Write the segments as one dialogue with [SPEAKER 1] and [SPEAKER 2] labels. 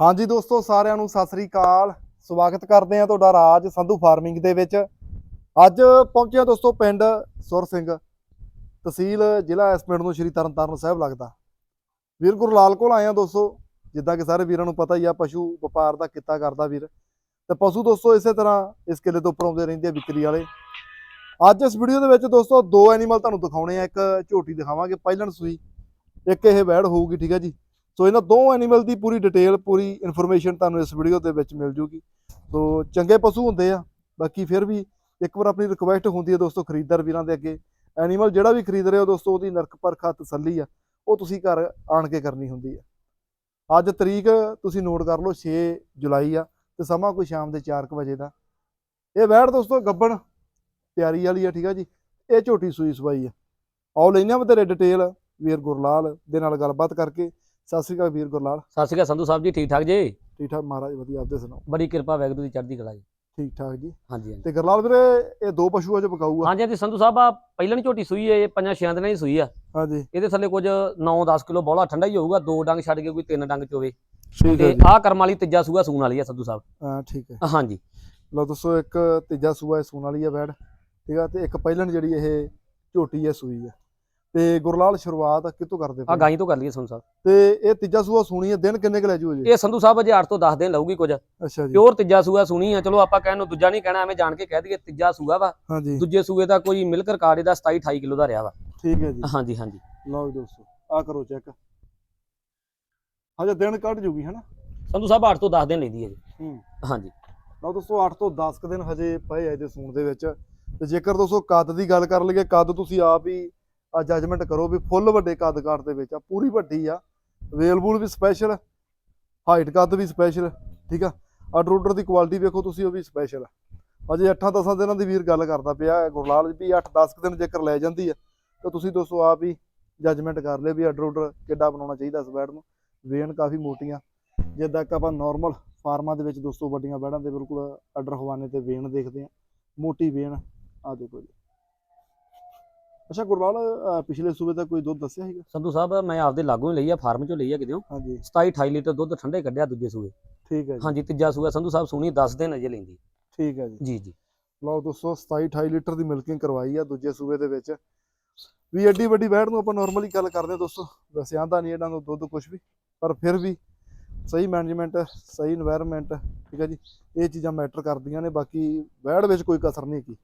[SPEAKER 1] ਹਾਂਜੀ ਦੋਸਤੋ, ਸਾਰਿਆਂ ਨੂੰ ਸਤਿ ਸ੍ਰੀ ਅਕਾਲ। ਸਵਾਗਤ ਕਰਦੇ ਹਾਂ ਤੁਹਾਡਾ ਰਾਜ ਸੰਧੂ ਫਾਰਮਿੰਗ ਦੇ ਵਿੱਚ। ਅੱਜ ਪਹੁੰਚਿਆ ਦੋਸਤੋ ਪਿੰਡ ਸੁਰ ਸਿੰਘ। ਤਹਿਸੀਲ ਜ਼ਿਲ੍ਹਾ ਇਸ ਪਿੰਡ ਨੂੰ ਸ਼੍ਰੀ ਤਰਨਤਾਰਨ ਸਾਹਿਬ ਲੱਗਦਾ। ਵੀਰ ਗੁਰਲਾਲ ਕੋਲ ਆਏ ਹਾਂ ਦੋਸਤੋ। ਜਿੱਦਾਂ ਕਿ ਸਾਰੇ ਵੀਰਾਂ ਨੂੰ ਪਤਾ ਹੀ ਆ, ਪਸ਼ੂ ਵਪਾਰ ਦਾ ਕਿੱਤਾ ਕਰਦਾ ਵੀਰ। ਤੇ ਪਸ਼ੂ ਦੋਸਤੋ ਇਸੇ ਤਰ੍ਹਾਂ ਇਸ ਕਿਲੇ ਤੋਂ ਉੱਪਰ ਆਉਂਦੇ ਰਹਿੰਦੇ ਆ ਵਿਕਰੀ ਵਾਲੇ। ਅੱਜ ਇਸ ਵੀਡੀਓ ਦੇ ਵਿੱਚ ਦੋਸਤੋ ਦੋ ਐਨੀਮਲ ਤੁਹਾਨੂੰ ਦਿਖਾਉਣੇ ਆ। ਇੱਕ ਝੋਟੀ ਦਿਖਾਵਾਂਗੇ, ਪਹਿਲਣ ਸੂਈ, ਇੱਕ ਇਹ ਵੈੜ ਹੋਊਗੀ, ਠੀਕ ਹੈ ਜੀ। ਸੋ ਇਹਨਾਂ ਦੋ ਐਨੀਮਲ ਦੀ ਪੂਰੀ ਡਿਟੇਲ ਪੂਰੀ ਇਨਫੋਰਮੇਸ਼ਨ ਤੁਹਾਨੂੰ ਇਸ ਵੀਡੀਓ ਦੇ ਵਿੱਚ ਮਿਲ ਜੂਗੀ। ਸੋ ਚੰਗੇ ਪਸ਼ੂ ਹੁੰਦੇ ਆ, ਬਾਕੀ ਫਿਰ ਵੀ ਇੱਕ ਵਾਰ ਆਪਣੀ ਰਿਕੁਐਸਟ ਹੁੰਦੀ ਹੈ ਦੋਸਤੋ ਖਰੀਦਦਾਰ ਵੀਰਾਂ ਦੇ ਅੱਗੇ ਐਨੀਮਲ ਜਿਹੜਾ ਵੀ ਖਰੀਦ ਰਹੇ ਹੋ ਦੋਸਤੋ, ਉਹਦੀ ਨਰਕ ਪਰਖਾ ਤਸੱਲੀ ਆ, ਉਹ ਤੁਸੀਂ ਘਰ ਆਣ ਕੇ ਕਰਨੀ ਹੁੰਦੀ ਆ। ਅੱਜ ਤਰੀਕ ਤੁਸੀਂ ਨੋਟ ਕਰ ਲਓ 6 ਜੁਲਾਈ ਆ ਤੇ ਸਮਾਂ ਕੋਈ ਸ਼ਾਮ ਦੇ 4:00 ਵਜੇ ਦਾ। ਇਹ ਵੈੜ ਦੋਸਤੋ ਗੱਬਣ ਤਿਆਰੀ ਵਾਲੀ ਆ, ਠੀਕ ਆ ਜੀ? ਇਹ ਝੋਟੀ ਸੂਈ ਸਵਾਈ ਆ। ਆਓ ਲੈਨੇ ਆ ਤੇਰੇ ਡਿਟੇਲ ਵੀਰ ਗੁਰਲਾਲ ਦੇ ਨਾਲ ਗੱਲਬਾਤ ਕਰਕੇ। ਸਤਿ ਸ਼੍ਰੀ ਅਕਾਲ ਵੀਰ ਗੁਰਲਾਲ।
[SPEAKER 2] ਸਤਿ ਸ਼੍ਰੀ ਅਕਾਲ ਸੰਧੂ ਸਾਹਿਬ ਜੀ ਠੀਕ ਠਾਕ ਜੀ?
[SPEAKER 1] ਠੀਕ ਠਾਕ ਮਹਾਰਾਜ ਵਧੀਆ ਆਪਦੇ ਸੁਣਾਓ?
[SPEAKER 2] ਬੜੀ ਕਿਰਪਾ ਵੈਗਰੂ ਦੀ ਚੜ੍ਹਦੀ ਕਲਾ ਜੀ।
[SPEAKER 1] ਠੀਕ ਠਾਕ ਜੀ।
[SPEAKER 2] ਹਾਂਜੀ ਹਾਂਜੀ।
[SPEAKER 1] ਤੇ ਗੁਰਲਾਲ ਵੀਰੇ ਇਹ ਦੋ ਪਸ਼ੂ ਬਕਾਊ ਆ
[SPEAKER 2] ਹਾਂਜੀ ਹਾਂਜੀ ਸੰਧੂ ਸਾਹਿਬ ਆ ਪਹਿਲਾਂ ਨਹੀਂ ਝੋਟੀ ਸੂਈ ਹੈ ਇਹ ਪੰਜਾਂ ਛਿਆਂ ਦਿਨਾਂ ਦੀ ਸੂਈ ਆ।
[SPEAKER 1] ਹਾਂਜੀ।
[SPEAKER 2] ਇਹਦੇ ਥੱਲੇ ਕੁਝ 9-10 ਕਿਲੋ ਬੋਲਾ ਠੰਡਾ ਹੀ ਹੋਊਗਾ ਦੋ ਡੰਗ ਛੱਡ ਕੇ ਕੋਈ ਤਿੰਨ ਡੰਗ ਚੋਵੇ।
[SPEAKER 1] ਠੀਕ ਹੈ
[SPEAKER 2] ਤੇ
[SPEAKER 1] ਜੀ।
[SPEAKER 2] ਆਹ ਕਰਮ ਵਾਲੀ ਤੀਜਾ ਸੂਆ ਸੂਣ ਵਾਲੀ ਆ ਸੰਧੂ ਸਾਹਿਬ।
[SPEAKER 1] ਹਾਂ ਠੀਕ ਹੈ।
[SPEAKER 2] ਹਾਂਜੀ।
[SPEAKER 1] ਲਓ ਦੱਸੋ ਇੱਕ ਤੀਜਾ ਸੂਆ ਇਹ ਸੂਣ ਵਾਲੀ ਆ ਬੈੜ ਠੀਕ ਆ ਤੇ ਇੱਕ ਪਹਿਲਣ ਜਿਹੜੀ ਇਹ ਝੋਟੀ ਹੈ ਸੂਈ ਆ। ਤੇ ਗੁਰਲਾਲ ਸ਼ੁਰੂਆਤ ਕਿੱਥੋਂ ਕਰਦੇ
[SPEAKER 2] ਆ? ਗਾਈ ਤੋਂ ਕਰ ਲਈਏ ਸੰਧੂ ਸਾਹਿਬ।
[SPEAKER 1] ਤੇ ਇਹ ਤੀਜਾ ਸੂਆ ਸੂਣੀ ਹੈ ਦਿਨ ਕਿੰਨੇ ਕੁ ਲੈ ਜੂ ਜੀ
[SPEAKER 2] ਇਹ ਸੰਧੂ ਸਾਹਿਬ ਅਜੇ 8 ਤੋਂ 10 ਦਿਨ ਲਊਗੀ ਕੁਝ।
[SPEAKER 1] ਅੱਛਾ ਜੀ।
[SPEAKER 2] ਪਿਓਰ ਤੀਜਾ ਸੂਆ ਸੁਣੀ ਆ ਚਲੋ ਆਪਾਂ ਕਹਿਣ ਨੂੰ ਦੂਜਾ ਨਹੀਂ ਕਹਿਣਾ ਐਵੇਂ ਜਾਣ ਕੇ ਕਹਿ ਦਈਏ ਤੀਜਾ ਸੂਆ ਵਾ।
[SPEAKER 1] ਹਾਂਜੀ।
[SPEAKER 2] ਦੂਜੇ ਸੂਏ ਦਾ ਕੋਈ ਮਿਲਕ ਰਿਕਾਰਡ ਇਹਦਾ 27 28 ਕਿਲੋ ਦਾ ਰਿਹਾ ਵਾ।
[SPEAKER 1] ਠੀਕ ਹੈ ਜੀ।
[SPEAKER 2] ਹਾਂਜੀ ਹਾਂਜੀ।
[SPEAKER 1] ਲਓ ਜੀ ਦੋਸਤੋ ਆ ਕਰੋ ਚੈੱਕ। ਹਜੇ ਦਿਨ ਕੱਢ ਜੂਗੀ ਹਨਾ?
[SPEAKER 2] ਸੰਧੂ ਸਾਹਿਬ 8 ਤੋਂ 10 ਦਿਨ ਲੈਂਦੀ ਹੈ ਜੀ। ਹਾਂਜੀ।
[SPEAKER 1] ਲਓ ਦੋਸਤੋ 8 ਤੋਂ 10 ਕੁ ਦਿਨ ਹਜੇ ਪਏ ਆ ਇਹਦੇ ਸੂਣ ਦੇ ਵਿੱਚ। ਤੇ ਜੇਕਰ ਦੋਸਤੋ ਕੱਦ ਦੀ ਗੱਲ ਕਰ ਲਈਏ ਕੱਦ ਤੁਸੀਂ ਆਪ ਹੀ ਆ ਜੱਜਮੈਂਟ ਕਰੋ ਵੀ ਫੁੱਲ ਵੱਡੇ ਕੱਦ ਕਾਟ ਦੇ ਵਿੱਚ ਆ, ਪੂਰੀ ਵੱਡੀ ਆ। ਅਵੇਲੇਬਲ ਵੀ ਸਪੈਸ਼ਲ ਹਾਈਟ ਕੱਦ ਵੀ ਸਪੈਸ਼ਲ ਠੀਕ ਆ? ਆਰਡਰ ਦੀ ਕੁਆਲਿਟੀ ਵੇਖੋ ਤੁਸੀਂ, ਉਹ ਵੀ ਸਪੈਸ਼ਲ ਆ। ਅਜੇ 8-10 ਦਿਨਾਂ ਦੀ ਵੀਰ ਗੱਲ ਕਰਦਾ ਪਿਆ ਹੈ, ਗੁਰਲਾਲ ਵੀ 8-10 ਦਿਨ ਜੇਕਰ ਲੈ ਜਾਂਦੀ ਆ ਤਾਂ ਤੁਸੀਂ ਦੋਸਤੋ ਆਪ ਹੀ ਜੱਜਮੈਂਟ ਕਰ ਲਿਓ ਵੀ ਆਰਡਰ ਕਿੱਡਾ ਬਣਾਉਣਾ ਚਾਹੀਦਾ ਇਸ ਬੈਡ ਨੂੰ। ਵੇਨ ਕਾਫੀ ਮੋਟੀਆਂ, ਜਿੱਦਾਂ ਕਿ ਆਪਾਂ ਨਾਰਮਲ ਫਾਰਮਾਂ ਦੇ ਵਿੱਚ ਦੋਸਤੋ ਵੱਡੀਆਂ ਬੈਡਾਂ ਦੇ ਬਿਲਕੁਲ ਆਰਡਰ ਹਵਾਨੇ ਤੇ ਵੇਨ ਦੇਖਦੇ ਆ ਮੋਟੀ ਵੇਨ ਆ ਦੇਖੋ ਜੀ। ਅੱਛਾ ਗੁਰਬਾਲ ਪਿਛਲੇ ਸੂਬੇ ਦਾ ਕੋਈ ਦੁੱਧ ਦੱਸਿਆ ਹੈਗਾ
[SPEAKER 2] ਸੰਧੂ ਸਾਹਿਬ ਮੈਂ ਆਪਦੇ ਲਾਗੋਂ ਹੀ ਲਈ ਫਾਰਮ ਚੋਂ ਲਈ ਆ
[SPEAKER 1] ਹਾਂਜੀ।
[SPEAKER 2] 27 28 ਲੀਟਰ ਦੁੱਧ ਠੰਡੇ ਕੱਢਿਆ ਦੂਜੇ ਸੂਏ
[SPEAKER 1] ਠੀਕ ਹੈ ਜੀ।
[SPEAKER 2] ਹਾਂਜੀ ਤੀਜਾ ਸੂਆ ਸੰਧੂ ਸਾਹਿਬ ਸੂਣੀ 10 ਦਿਨ ਅਜੇ ਲੈਂਦੀ।
[SPEAKER 1] ਠੀਕ ਹੈ ਜੀ।
[SPEAKER 2] ਜੀ
[SPEAKER 1] ਲਓ ਦੋਸਤੋ 27 28 ਲੀਟਰ ਦੀ ਮਿਲਕਿੰਗ ਕਰਵਾਈ ਆ ਦੂਜੇ ਸੂਬੇ ਦੇ ਵਿੱਚ। ਵੀ ਐਡੀ ਵੱਡੀ ਬੈੜ ਨੂੰ ਆਪਾਂ ਨਾਰਮਲੀ ਗੱਲ ਕਰਦੇ ਹਾਂ ਦੋਸਤੋ। ਵੈਸੇ ਆਂਦਾ ਨਹੀਂ ਇਹਨਾਂ ਨੂੰ ਦੁੱਧ ਕੁਝ ਵੀ ਪਰ ਫਿਰ ਵੀ ਸਹੀ ਮੈਨੇਜਮੈਂਟ ਸਹੀ এনवायरमेंट ਠੀਕ ਹੈ ਜੀ। ਇਹ ਚੀਜ਼ਾਂ ਮੈਟਰ ਕਰਦੀਆਂ ਨੇ ਬਾਕੀ ਬੈੜ ਵਿੱਚ ਕੋਈ ਕਸਰ ਨਹੀਂ ਕੀ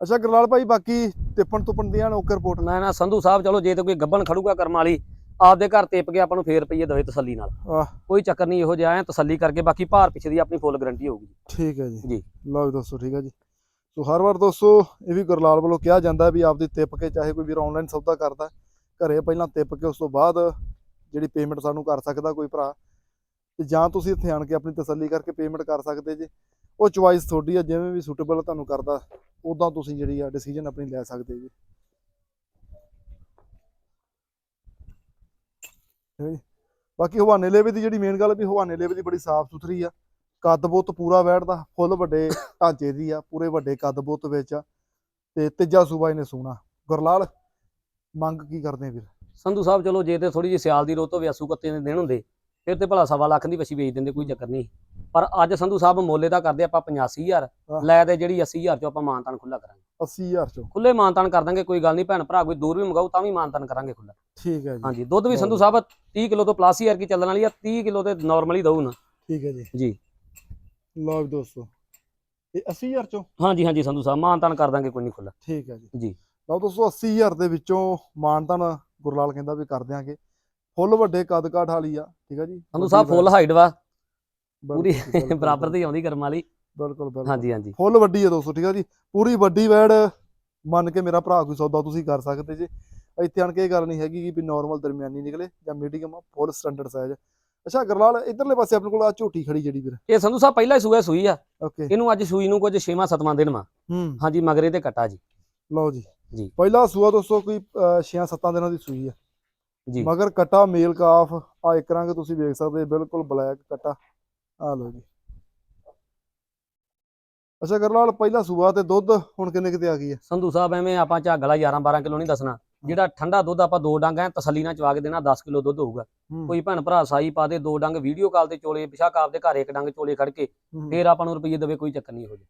[SPEAKER 1] ਅੱਛਾ ਗਰਲਾਲ ਭਾਈ ਬਾਕੀ ਤਿੱਪਣ ਤੁਪਣ ਦੀਆਂ ਓਕੇ ਰਿਪੋਰਟ
[SPEAKER 2] ਮੈਂ ਨਾ ਸੰਧੂ ਸਾਹਿਬ ਚਲੋ ਜੇ ਤੇ ਕੋਈ ਗੱਬਣ ਖੜੂਗਾ ਕਰਮ ਵਾਲੀ ਆਪਦੇ ਘਰ ਟਿਪ ਕੇ ਆਪਾਂ ਨੂੰ ਫੇਰ ਰੁਪਈਏ ਦੇਵੇ ਤਸੱਲੀ ਨਾਲ। ਕੋਈ ਚੱਕਰ ਨਹੀਂ ਇਹੋ ਜਿਹਾ ਐ ਤਸੱਲੀ ਕਰਕੇ ਬਾਕੀ ਭਾਰ ਪਿੱਛੇ ਦੀ ਆਪਣੀ ਫੁੱਲ ਗਾਰੰਟੀ ਹੋਊਗੀ।
[SPEAKER 1] ਠੀਕ ਹੈ ਜੀ।
[SPEAKER 2] ਜੀ।
[SPEAKER 1] ਲਓ ਦੋਸਤੋ ਠੀਕ ਹੈ ਜੀ। ਸੋ ਹਰ ਵਾਰ ਦੋਸਤੋ ਇਹ ਵੀ ਗੁਰਲਾਲ ਵੱਲੋਂ ਕਿਹਾ ਜਾਂਦਾ ਵੀ ਆਪਦੀ ਤਿਪ ਕੇ ਚਾਹੇ ਕੋਈ ਵੀਰ ਆਨਲਾਈਨ ਸੌਦਾ ਕਰਦਾ ਘਰੇ ਪਹਿਲਾਂ ਤਿਪ ਕੇ ਉਸ ਤੋਂ ਬਾਅਦ ਜਿਹੜੀ ਪੇਮੈਂਟ ਸਾਨੂੰ ਕਰ ਸਕਦਾ ਕੋਈ ਭਰਾ। ਤੇ ਜਾਂ ਤੁਸੀਂ ਇੱਥੇ ਆਣ ਕੇ ਆਪਣੀ ਤਸੱਲੀ ਕਰਕੇ ਪੇਮੈਂਟ ਕਰ ਸਕਦੇ ਜੇ। ਉਹ ਚੁਆਇਸ ਤੁਹਾਡੀ ਆ ਜਿਵੇਂ ਵੀ ਸੂਟੇਬਲ ਤੁਹਾਨੂੰ ਕਰਦਾ। ਉਦਾਂ ਤੁਸੀਂ ਜਿਹੜੀ ਆ ਡਿਸੀਜਨ ਆਪਣੀ ਲੈ ਸਕਦੇ ਜੀ। ਬਾਕੀ ਹਵਾਨੇ ਲੇਵੇ ਦੀ ਜਿਹੜੀ ਮੇਨ ਗੱਲ ਵੀ ਹਵਾਨੇ ਲੇਵੇ ਦੀ ਬੜੀ ਸਾਫ਼ ਸੁਥਰੀ ਆ। ਕੱਦ ਬੁੱਤ ਪੂਰਾ ਬੈਠਦਾ, ਫੁੱਲ ਵੱਡੇ ਢਾਂਚੇ ਦੀ ਆ, ਪੂਰੇ ਵੱਡੇ ਕੱਦ ਬੁੱਤ ਵਿੱਚ ਆ। ਤੇ ਤੀਜਾ ਸੂਬਾ ਇਹਨੇ ਸੋਨਾ ਗੁਰਲਾਲ, ਮੰਗ ਕੀ ਕਰਦੇ ਆ ਵੀਰ
[SPEAKER 2] ਸੰਧੂ ਸਾਹਿਬ, ਚਲੋ ਜੇ ਤੇ ਥੋੜੀ ਜਿਹੀ ਸਿਆਲ ਦੀ ਰੋਤ ਹੋਵੇ ਅਸੂ ਕੱਤੇ ਦੇ ਦਿਨ ਹੁੰਦੇ। ਫਿਰ ਤੇ ਭਲਾ ਸਵਾ ਲੱਖ ਦੀ ਵਛੀ ਵੇਚ ਦਿੰਦੇ ਕੋਈ ਚੱਕਰ ਨਹੀਂ। ਪਰ ਅੱਜ ਸੰਧੂ ਸਾਹਿਬ ਮੋਲੇ ਦਾ ਕਰਦੇ ਆਪਾਂ 85000
[SPEAKER 1] ਆਹ।
[SPEAKER 2] ਲੈ ਤੇ ਜਿਹੜੀ 80000 ਚੋਂ ਆਪਾਂ ਮਾਨਤਾਨ ਖੁੱਲਾ ਕਰਾਂਗੇ।
[SPEAKER 1] 80000 ਚੋਂ।
[SPEAKER 2] ਖੁੱਲੇ ਮਾਨਤਾਨ ਕਰ ਦਾਂਗੇ ਕੋਈ ਗੱਲ ਨਹੀਂ ਭੈਣ ਭਰਾ ਕੋਈ ਦੂਰ ਵੀ ਮੰਗਾਉ ਤਾਂ ਵੀ ਮਾਨਤਾਨ ਕਰਾਂਗੇ ਖੁੱਲਾ
[SPEAKER 1] ਠੀਕ ਹੈ ਜੀ।
[SPEAKER 2] ਹਾਂਜੀ ਦੁੱਧ ਵੀ ਸੰਧੂ ਸਾਹਿਬ 30 ਕਿਲੋ ਤੋਂ ਪਲੱਸ ਹੀ ਕੀ ਚੱਲਣ ਵਾਲੀ ਆ 30 ਕਿਲੋ ਤੇ ਨਾਰਮਲੀ ਦਊ ਨਾ।
[SPEAKER 1] ਠੀਕ ਹੈ ਜੀ।
[SPEAKER 2] ਜੀ।
[SPEAKER 1] ਲਓ ਵੀ ਦੋਸਤੋ ਇਹ 80000 ਚੋਂ?
[SPEAKER 2] ਹਾਂਜੀ ਹਾਂਜੀ ਸੰਧੂ ਸਾਹਿਬ ਮਾਨਤਾਨ ਕਰ ਦਾਂਗੇ ਕੋਈ ਨਹੀਂ ਖੁੱਲਾ
[SPEAKER 1] ਠੀਕ ਹੈ ਜੀ।
[SPEAKER 2] ਜੀ।
[SPEAKER 1] ਲਓ ਦੋਸਤੋ 80000 ਦੇ ਵਿੱਚੋਂ ਮਾਨਤਨ ਗੁਰਲਾਲ ਕਹਿੰਦਾ ਵੀ ਕਰ ਦਿਆਂਗੇ। ਫੁੱਲ ਵੱਡੇ ਕੱਦ ਕਾਠ ਵਾਲੀ ਆ ਠੀਕ ਹੈ ਜੀ?
[SPEAKER 2] ਸੰਧੂ ਸਾਹਿਬ ਫੁੱਲ ਹਾਈਟ ਵਾ। ਪੂਰੀ ਬਰਾਬਰ ਦੀ ਆਉਂਦੀ ਕਰਮ ਵਾਲੀ।
[SPEAKER 1] ਬਿਲਕੁਲ ਬਿਲਕੁਲ।
[SPEAKER 2] ਹਾਂਜੀ ਹਾਂਜੀ।
[SPEAKER 1] ਫੁੱਲ ਵੱਡੀ ਹੈ ਦੋਸਤੋ ਠੀਕ ਹੈ ਜੀ? ਪੂਰੀ ਵੱਡੀ ਵੈੜ ਮੰਨ ਕੇ ਮੇਰਾ ਭਰਾ ਕੋਈ ਸੌਦਾ ਤੁਸੀਂ ਕਰ ਸਕਦੇ ਜੀ। ਇੱਥੇ ਆਣ ਕੇ ਇਹ ਗੱਲ ਨਹੀਂ ਹੈਗੀ ਕਿ ਵੀ ਨਾਰਮਲ ਦਰਮਿਆਨੀ ਨਿਕਲੇ ਜਾਂ ਮੀਡੀਅਮ ਫੁੱਲ ਸਟੈਂਡਰਡ ਸਾਈਜ਼ ਅੱਛਾ ਗਰਲਾਲ ਇਧਰਲੇ ਪਾਸੇ ਆਪਣੇ ਕੋਲ ਆ ਝੋਟੀ ਖੜੀ ਜਿਹੜੀ ਵੀਰ।
[SPEAKER 2] ਇਹ ਸੰਧੂ ਸਾਹਿਬ ਪਹਿਲਾਂ ਹੀ ਸੂਆ ਸੂਈ ਆ।
[SPEAKER 1] ਓਕੇ।
[SPEAKER 2] ਇਹਨੂੰ ਅੱਜ ਸੂਈ ਨੂੰ ਕੁਝ 6ਵਾਂ 7ਵਾਂ ਦਿਨ ਵਾ।
[SPEAKER 1] ਹੂੰ।
[SPEAKER 2] ਹਾਂਜੀ ਮਗਰੇ ਤੇ ਕਟਾ ਜੀ।
[SPEAKER 1] ਲਓ ਜੀ।
[SPEAKER 2] ਜੀ।
[SPEAKER 1] ਪਹਿਲਾ ਸੂਆ ਦੋਸਤੋ ਕੋਈ 6-7 ਦਿਨਾਂ ਦੀ ਸੂਈ ਆ।
[SPEAKER 2] ਜੀ।
[SPEAKER 1] ਮਗਰ ਕਟਾ ਮੇਲ ਕਾਫ ਆ ਇੱਕ ਰੰਗ ਤੁਸੀਂ ਵੇਖ ਸਕਦੇ ਬਿਲਕੁਲ ਬਲੈਕ ਕਟਾ। ਆ ਲਓ ਜੀ। ਅੱਛਾ ਗਰਲਾਲ ਪਹਿਲਾ ਸੂਆ ਤੇ ਦੁੱਧ ਹੁਣ ਕਿੰਨੇ ਕਿਤੇ ਆ ਗਈ ਹੈ
[SPEAKER 2] ਸੰਧੂ ਸਾਹਿਬ ਐਵੇਂ ਆਪਾਂ ਝਾਗਲਾ 11 12 ਕਿਲੋ ਨਹੀਂ ਦੱਸਣਾ। ਜਿਹੜਾ ਠੰਡਾ ਦੁੱਧ ਆਪਾਂ ਦੋ ਡੰਗ ਐ ਤਸੱਲੀ ਨਾਲ ਚਵਾ ਕੇ ਦੇਣਾ 10 ਕਿਲੋ ਦੁੱਧ ਹੋਊਗਾ। ਕੋਈ ਭੈਣ ਭਰਾ ਸਾਈ ਪਾ ਦੇ ਦੋ ਡੰਗ ਵੀਡੀਓ ਕਾਲ ਤੇ ਚੋਲੇ ਬਿਸ਼ੱਕ ਆਪਦੇ ਘਰ ਇੱਕ ਡੰਗ ਚੋਲੇ ਖੜ ਕੇ ਫੇਰ ਆਪਾਂ ਨੂੰ ਰੁਪਈਏ ਦੇਵੇ ਕੋਈ ਚੱਕਰ ਨਹੀਂ ਹੋ। ਜੇ।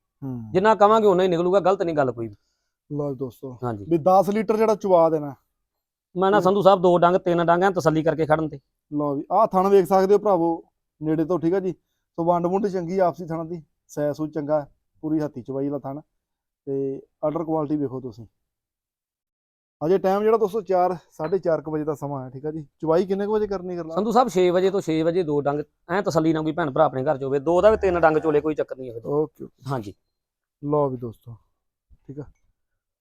[SPEAKER 2] ਜਿੰਨਾ ਕਵਾਂਗੇ ਉਹਨਾਂ ਹੀ ਨਿਕਲੂਗਾ ਗਲਤ ਨਹੀਂ ਗੱਲ ਕੋਈ ਵੀ।
[SPEAKER 1] ਲਓ ਦੋਸਤੋ।
[SPEAKER 2] ਹਾਂਜੀ।
[SPEAKER 1] ਵੀ 10 ਲੀਟਰ ਜਿਹੜਾ ਚਵਾ ਦੇਣਾ
[SPEAKER 2] ਮੈਂ ਨਾ ਸੰਧੂ ਸਾਹਿਬ ਦੋ ਡੰਗ ਤਿੰਨ ਡੰਗ ਤਸੱਲੀ ਕਰਕੇ ਖੜਨ ਤੇ।
[SPEAKER 1] ਲਓ ਵੀ ਆਹ ਥਣ ਵੇਖ ਸਕਦੇ ਹੋ ਭਰਾਵੋ ਨੇੜੇ ਤੋਂ ਠੀਕ ਆ ਜੀ? ਸੋ ਵੰਡ ਵੁੰਡ ਚੰਗੀ ਆਪਸੀ ਥਣਾਂ ਦੀ ਸੈਸੂ ਚੰਗਾ ਪੂਰੀ ਹੱਥੀ ਚਵਾਈ ਵਾਲਾ ਥਣ। ਤੇ ਆਰਡਰ ਕੁਆਲਿਟੀ ਵੇਖੋ ਤੁਸੀਂ। ਅਜੇ ਟਾਈਮ ਜਿਹੜਾ ਦੋਸਤੋ 4 4:30 ਵਜੇ ਦਾ ਸਮਾਂ ਹੈ ਠੀਕ ਆ ਜੀ? ਚਵਾਈ ਕਿੰਨੇ ਕੁ ਵਜੇ ਕਰਨੀ ਕਰਲਾ
[SPEAKER 2] ਸੰਧੂ ਸਾਹਿਬ 6 ਵਜੇ ਤੋਂ 6 ਵਜੇ ਦੋ ਡੰਗ ਐ ਤਸੱਲੀ ਨਾਲ ਕੋਈ ਭੈਣ ਭਰਾ ਆਪਣੇ ਘਰ ਚ ਹੋਵੇ। ਦੋ ਦਾ ਵੀ ਤਿੰਨ ਡੰਗ ਚੋਲੇ ਕੋਈ ਚੱਕਰ ਨਹੀਂ ਹੋ ਜੇ
[SPEAKER 1] ਓਕੇ
[SPEAKER 2] ਹਾਂਜੀ।
[SPEAKER 1] ਲਓ ਵੀ ਦੋਸਤੋ ਠੀਕ ਆ?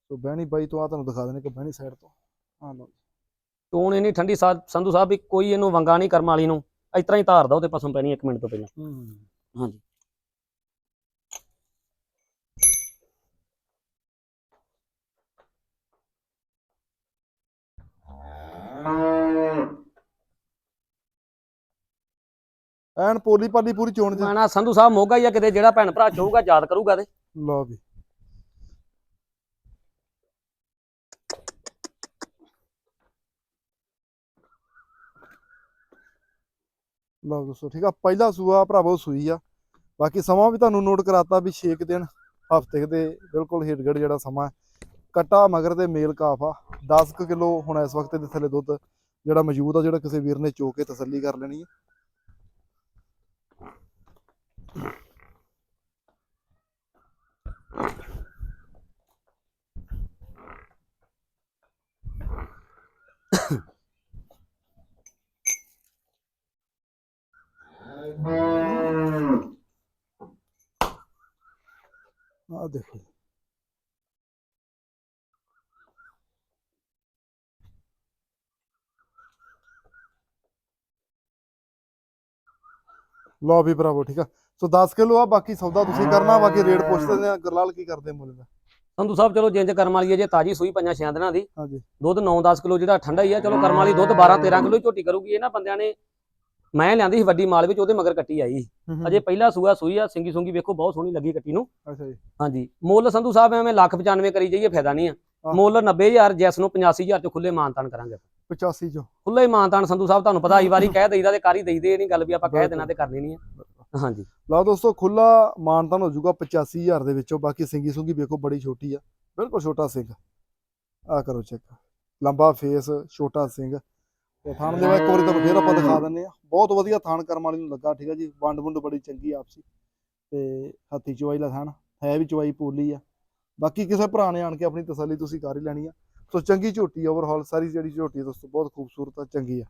[SPEAKER 1] ਸੋ ਬਹਿਣੀ ਬਾਈ ਤੋਂ ਆ ਤੁਹਾਨੂੰ ਦਿਖਾ ਦੇਣੇ ਕਿ ਬਹਿਣੀ ਸਾਈਡ ਤੋਂ। ਆ ਲਓ
[SPEAKER 2] ਟੋਨ ਇੰਨੀ ਠੰਡੀ ਸਾ- ਸੰਧੂ ਸਾਹਿਬ ਵੀ ਕੋਈ ਇਹਨੂੰ ਵੰਗਾ ਨਹੀਂ ਕਰਮ ਵਾਲੀ ਨੂੰ। ਇਸ ਤਰ੍ਹਾਂ ਹੀ ਧਾਰਦਾ ਉਹਦੇ ਪਾਸੋਂ ਪੈਣੀ 1 ਮਿੰਟ ਤੋਂ ਪਹਿਲਾਂ। ਹਾਂਜੀ।
[SPEAKER 1] ਐਨ ਪੋਲੀ ਪਾਲੀ ਪੂਰੀ ਚੋਣ ਚ।
[SPEAKER 2] ਮੈਂ ਨਾ ਸੰਧੂ ਸਾਹਿਬ ਮੋਗਾ ਹੀ ਆ ਕਿਤੇ ਜਿਹੜਾ ਭੈਣ ਭਰਾ ਚਾਹੂਗਾ ਯਾਦ ਕਰੂਗਾ ਤੇ।
[SPEAKER 1] ਲਓ ਵੀ ਲਓ ਦੋਸਤੋ, ਠੀਕ ਆ, ਪਹਿਲਾ ਸੂਆ ਭਰਾਵੋ ਸੂਈ ਆ ਬਾਕੀ ਸਮਾਂ ਵੀ ਤੁਹਾਨੂੰ ਨੋਟ ਕਰਾਤਾ ਵੀ 6 ਦਿਨ, ਹਫ਼ਤੇ ਦੇ ਬਿਲਕੁਲ ਹਿੱਟਗੜ ਜਿਹੜਾ ਸਮਾਂ ਹੈ। ਕੱਟਾ ਮਗਰ ਤੇ ਮੇਲ ਕਾਫ ਆ 10 ਕਿਲੋ ਹੁਣ ਇਸ ਵਕਤ ਦੇ ਥੱਲੇ ਦੁੱਧ ਜਿਹੜਾ ਮੌਜੂਦ ਆ, ਜਿਹੜਾ ਕਿਸੇ ਵੀਰ ਨੇ ਚੋ ਕੇ ਤਸੱਲੀ ਕਰ ਲੈਣੀ ਹੈ ਆ ਦੇਖੋ। ਲਓ ਵੀ ਭਰਾਵੋ ਠੀਕ ਆ। ਸੋ 10 ਕਿਲੋ ਆ ਬਾਕੀ ਸੌਦਾ ਤੁਸੀਂ ਕਰਨਾ ਬਾਕੀ ਰੇਟ ਪੁੱਛਦੇ ਨੇ ਗਰਲਾਲ ਕੀ ਕਰਦੇ ਮੁੱਲ ਦਾ?
[SPEAKER 2] ਸੰਧੂ ਸਾਹਿਬ ਚਲੋ ਜਿੰਜ ਕਰਮ ਵਾਲੀ ਹੈ ਜੇ ਤਾਜੀ ਸੂਈ ਪੰਜਾਂ ਛਿਆਂ ਦਿਨਾਂ ਦੀ।
[SPEAKER 1] ਹਾਂਜੀ।
[SPEAKER 2] ਦੁੱਧ 9-10 ਕਿਲੋ ਜਿਹੜਾ ਠੰਡਾ ਹੀ ਆ ਚਲੋ ਕਰਮ ਵਾਲੀ ਦੁੱਧ 12-13 ਕਿਲੋ ਹੀ ਝੋਟੀ ਕਰੂਗੀ। ਇਹਨਾਂ ਬੰਦਿਆਂ ਨੇ ਮੈਂ ਲਿਆਂਦੀ ਸੀ ਵੱਡੀ ਮਾਲ ਵਿੱਚ ਉਹਦੇ ਮਗਰ ਕੱਟੀ ਆਈ ਅਜੇ ਪਹਿਲਾ ਸੂਆ ਸੂਈ ਆ ਸਿੰਗੀ ਸੁੰਗੀ ਵੇਖੋ ਬਹੁਤ ਸੋਹਣੀ ਲੱਗੀ ਕੱਟੀ ਨੂੰ।
[SPEAKER 1] ਅੱਛਾ ਜੀ।
[SPEAKER 2] ਹਾਂਜੀ। ਮੁੱਲ ਸੰਧੂ ਸਾਹਿਬ ਐਵੇਂ ਲੱਖ 95 ਕਰੀ ਜਾਈਏ ਫਾਇਦਾ ਨਹੀਂ ਆ। ਮੁੱਲ 90000 ਜੈਸ ਨੂੰ 85000 ਚ ਖੁੱਲੇ ਮਾਨਤਾਨ ਕਰਾਂਗੇ
[SPEAKER 1] 85 ਚੋਂ।
[SPEAKER 2] ਖੁੱਲੇ ਮਾਨਤਾਨ ਸੰਧੂ ਸਾਹਿਬ ਤੁਹਾਨੂੰ ਪਤਾ ਆਈ ਵਾਰੀ ਕਹਿ ਦਈਦਾ ਤੇ ਕਰ ਦਈਦੇ ਇਹ ਨਹੀਂ ਗੱਲ ਵੀ ਆਪਾਂ ਕਹਿ ਦੇਣਾ ਤੇ ਕਰਨੀ ਨਹੀਂ ਆ। ਹਾਂਜੀ।
[SPEAKER 1] ਲਓ ਦੋਸਤੋ ਖੁੱਲਾ ਮਾਨਤਾਨ ਹੋ ਜਾਊਗਾ 85000 ਦੇ ਵਿੱਚੋਂ ਬਾਕੀ ਸਿੰਗੀ ਸੁੰਗੀ ਵੇਖੋ ਬੜੀ ਛੋਟੀ ਆ। ਬਿਲਕੁਲ ਛੋਟਾ ਸਿੰਘ ਆ ਕਰੋ ਚੈੱਕ ਲੰਬਾ ਫੇਸ ਛੋਟਾ ਸਿੰਘ ਤੇ ਥਾਣ ਦੇ ਵਿੱਚ ਇੱਕ ਵਾਰੀ ਤੁਹਾਨੂੰ ਫੇਰ ਆਪਾਂ ਦਿਖਾ ਦਿੰਨੇ ਆ ਬਹੁਤ ਵਧੀਆ ਥਾਣ ਕਰਮ ਵਾਲੀ ਨੂੰ ਲੱਗਾ ਠੀਕ ਆ ਜੀ। ਵੰਡ ਵੁੰਡ ਬੜੀ ਚੰਗੀ ਆਪਸੀ। ਤੇ ਹੱਥੀ ਚਵਾਈ ਦਾ ਥਾਣ ਹੈ ਵੀ ਚਵਾਈ ਪੋਲੀ ਆ। ਬਾਕੀ ਕਿਸੇ ਭਰਾ ਨੇ ਆਣ ਕੇ ਆਪਣੀ ਤਸੱਲੀ ਤੁਸੀਂ ਕਰ ਹੀ ਲੈਣੀ ਆ। ਸੋ ਚੰਗੀ ਝੋਟੀ ਓਵਰਹਾਲ ਸਾਰੀ ਜਿਹੜੀ ਝੋਟੀ ਦੋਸਤੋ ਬਹੁਤ ਖੂਬਸੂਰਤ ਆ ਚੰਗੀ ਆ।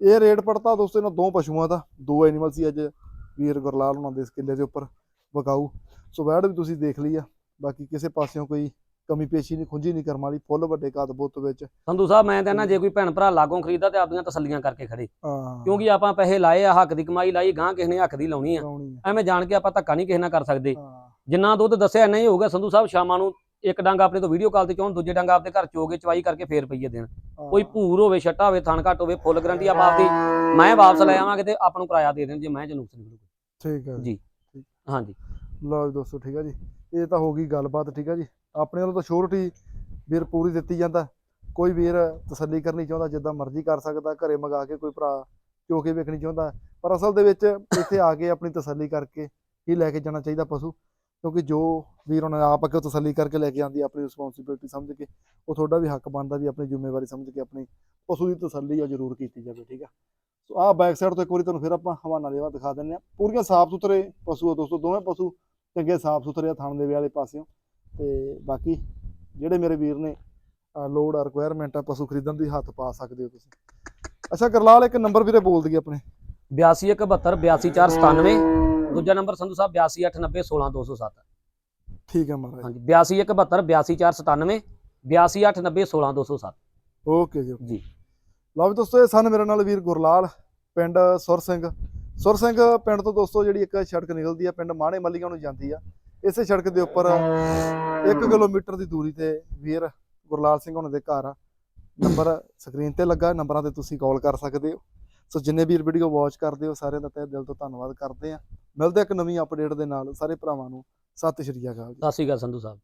[SPEAKER 1] ਇਹ ਰੇਟ ਪੜਤਾ ਦੋਸਤੋ ਇਹਨਾਂ ਦੋ ਪਸ਼ੂਆਂ ਦਾ। ਦੋ ਐਨੀਮਲ ਸੀ ਅੱਜ ਵੀਰ ਗੁਰਲਾਲ ਹੁਣਾਂ ਦੇ ਇਸ ਕਿੱਲੇ ਦੇ ਉੱਪਰ ਵਕਾਊ। ਸੋ ਵੈੜ ਵੀ ਤੁਸੀਂ ਦੇਖ ਲਈ ਆ। ਬਾਕੀ ਕਿਸੇ ਪਾਸਿਓਂ ਕੋਈ ਕਮੀ ਪੇਸ਼ੀ ਨਹੀਂ ਖੁੰਝੀ ਨਹੀਂ ਕਰਮ ਵਾਲੀ ਫੁੱਲ ਵੱਡੇ ਕੱਦ ਬੁੱਤ ਵਿੱਚ।
[SPEAKER 2] ਸੰਧੂ ਸਾਹਿਬ ਮੈਂ ਕਹਿੰਦਾ ਜੇ ਕੋਈ ਭੈਣ ਭਰਾ ਲਾਗੋਂ ਖਰੀਦਦਾ ਤੇ ਆਪਦੀਆਂ ਤਸੱਲੀਆਂ ਕਰਕੇ ਖੜੇ।
[SPEAKER 1] ਹਾਂ।
[SPEAKER 2] ਕਿਉਂਕਿ ਆਪਾਂ ਪੈਸੇ ਲਾਏ ਆ ਹੱਕ ਦੀ ਕਮਾਈ ਲਾਈ ਗਾਂ ਕਿਸੇ ਨੇ ਹੱਕ ਦੀ ਲਾਉਣੀ ਆ।
[SPEAKER 1] ਲਾਉਣੀ ਆ।
[SPEAKER 2] ਐਵੇਂ ਜਾਣ ਕੇ ਆਪਾਂ ਧੱਕਾ ਨਹੀਂ ਕਿਸੇ ਨਾਲ ਕਰ ਸਕਦੇ।
[SPEAKER 1] ਹਾਂ।
[SPEAKER 2] ਜਿੰਨਾ ਦੁੱਧ ਦੱਸਿਆ ਨਹੀਂ ਹੋਊਗਾ ਸੰਧੂ ਸਾਹਿਬ ਸ਼ਾਮਾਂ ਨੂੰ ਇੱਕ ਡੰਗ ਆਪਣੇ ਤੋਂ ਵੀਡੀਓ ਕਾਲ ਤੇ ਚਾਹਣ ਦੂਜੇ ਡੰਗ ਆਪਦੇ ਘਰ ਚੋਗੇ ਚਵਾਈ ਕਰਕੇ ਫੇਰ ਪਈਏ ਦੇਣ ਕੋਈ ਭੂਰ ਹੋਵੇ ਛੱਟਾ ਹੋਵੇ ਥਣ ਘੱਟ ਹੋਵੇ ਫੁੱਲ ਗਰੰਟੀ ਆਪਾਂ ਆਪਦੀ ਮੈਂ ਵਾਪਸ ਲੈ ਆਵਾਂਗੇ ਤੇ ਆਪਾਂ ਨੂੰ ਕਿਰਾਇਆ ਦੇ ਦੇਣ ਜੇ ਮੈਂ ਜਨੂਕ ਨਿਕਲੂਗਾ
[SPEAKER 1] ਠੀਕ ਹੈ
[SPEAKER 2] ਜੀ। ਹਾਂਜੀ।
[SPEAKER 1] ਲਓ ਜੀ ਦੋਸਤੋ ਠੀਕ ਹੈ ਜੀ। ਇਹ ਤਾਂ ਹੋ ਗਈ ਗੱਲਬਾਤ ਠੀਕ ਹੈ ਜੀ। ਆਪਣੇ ਵੱਲੋਂ ਤਾਂ ਸ਼ੋਰਟੀ ਵੀਰ ਪੂਰੀ ਦਿੱਤੀ ਜਾਂਦਾ। ਕੋਈ ਵੀਰ ਤਸੱਲੀ ਕਰਨੀ ਚਾਹੁੰਦਾ, ਜਿੱਦਾਂ ਮਰਜ਼ੀ ਕਰ ਸਕਦਾ, ਘਰੇ ਮੰਗਾ ਕੇ ਕੋਈ ਭਰਾ ਚੋਕੇ ਵੇਖਣੀ ਚਾਹੁੰਦਾ, ਪਰ ਅਸਲ ਦੇ ਵਿੱਚ ਇੱਥੇ ਆ ਕੇ ਆਪਣੀ ਤਸੱਲੀ ਕਰਕੇ ਹੀ ਲੈ ਕੇ ਜਾਣਾ ਚਾਹੀਦਾ ਪਸ਼ੂ, ਕਿਉਂਕਿ ਜੋ ਵੀਰ ਉਹਨਾਂ ਆਪ ਅੱਗੇ ਤਸੱਲੀ ਕਰਕੇ ਲੈ ਕੇ ਆਂਦੀ ਆਪਣੀ ਰਿਸਪੌਂਸਿਬਿਲਟੀ ਸਮਝ ਕੇ, ਉਹ ਤੁਹਾਡਾ ਵੀ ਹੱਕ ਬਣਦਾ ਵੀ ਆਪਣੀ ਜ਼ਿੰਮੇਵਾਰੀ ਸਮਝ ਕੇ ਆਪਣੀ ਪਸ਼ੂ ਦੀ ਤਸੱਲੀ ਆ ਜ਼ਰੂਰ ਕੀਤੀ ਜਾਵੇ, ਠੀਕ ਆ? ਸੋ ਆਹ ਬੈਕ ਸਾਈਡ ਤੋਂ ਇੱਕ ਵਾਰੀ ਤੁਹਾਨੂੰ ਫਿਰ ਆਪਾਂ ਹਵਾਨਾ ਲੇਵਾ ਦਿਖਾ ਦਿੰਨੇ ਆ ਪੂਰੀਆਂ ਸਾਫ਼ ਸੁਥਰੇ ਪਸ਼ੂ ਆ ਦੋਸਤੋ, ਦੋਵੇਂ ਪਸ਼ੂ ਚੰਗੇ ਸਾਫ਼ ਸੁਥਰੇ ਆ ਥਣ ਦੇ ਵਾਲੇ ਪਾਸਿਓਂ। ਤੇ ਬਾਕੀ ਜਿਹੜੇ ਮੇਰੇ ਵੀਰ ਨੇ ਲੋਡ ਆ ਰਿਕੁਆਇਰਮੈਂਟ ਆ ਪਸ਼ੂ ਖਰੀਦਣ ਦੀ ਹੱਥ ਪਾ ਸਕਦੇ ਹੋ ਤੁਸੀਂ। ਅੱਛਾ ਕਰਲਾਲ ਇੱਕ ਨੰਬਰ ਵੀਰੇ ਬੋਲ ਦਈਏ ਆਪਣੇ।
[SPEAKER 2] 8271 82497 ਦੂਜਾ ਨੰਬਰ ਸੰਧੂ ਸਾਹਿਬ 8289 16207
[SPEAKER 1] ਠੀਕ ਹੈ ਮਹਾਰਾਜ।
[SPEAKER 2] ਹਾਂਜੀ 8271 82497 8289 16207
[SPEAKER 1] ਓਕੇ ਜੀ
[SPEAKER 2] ਜੀ।
[SPEAKER 1] ਲਓ ਵੀ ਦੋਸਤੋ ਇਹ ਸਨ ਮੇਰੇ ਨਾਲ ਵੀਰ ਗੁਰਲਾਲ ਪਿੰਡ ਸੁਰ ਸਿੰਘ। ਸੁਰ ਸਿੰਘ ਪਿੰਡ ਤੋਂ ਦੋਸਤੋ ਜਿਹੜੀ ਇੱਕ ਸੜਕ ਨਿਕਲਦੀ ਆ ਪਿੰਡ ਮਾਣੇ ਮੱਲੀਆਂ ਨੂੰ ਜਾਂਦੀ ਆ। ਇਸੇ ਸੜਕ ਦੇ ਉੱਪਰ 1 ਕਿਲੋਮੀਟਰ ਦੀ ਦੂਰੀ ਤੇ ਵੀਰ ਗੁਰਲਾਲ ਸਿੰਘ ਉਹਨਾਂ ਦੇ ਘਰ ਆ। ਨੰਬਰ ਸਕਰੀਨ ਤੇ ਲੱਗਾ ਨੰਬਰਾਂ ਤੇ ਤੁਸੀਂ ਕਾਲ ਕਰ ਸਕਦੇ ਹੋ। ਸੋ ਜਿੰਨੇ ਵੀਰ ਵੀਡੀਓ ਵਾਚ ਕਰਦੇ ਹੋ ਸਾਰਿਆਂ ਦਾ ਤਹਿ ਦਿਲ ਤੋਂ ਧੰਨਵਾਦ ਕਰਦੇ ਆ ਮਿਲਦੇ ਆ ਇੱਕ ਨਵੀਂ ਅਪਡੇਟ ਦੇ ਨਾਲ। ਸਾਰੇ ਭਰਾਵਾਂ ਨੂੰ ਸਤਿ ਸ਼੍ਰੀ ਅਕਾਲ ਜੀ।
[SPEAKER 2] ਸਤਿ ਸ਼੍ਰੀ ਅਕਾਲ ਸੰਧੂ ਸਾਹਿਬ।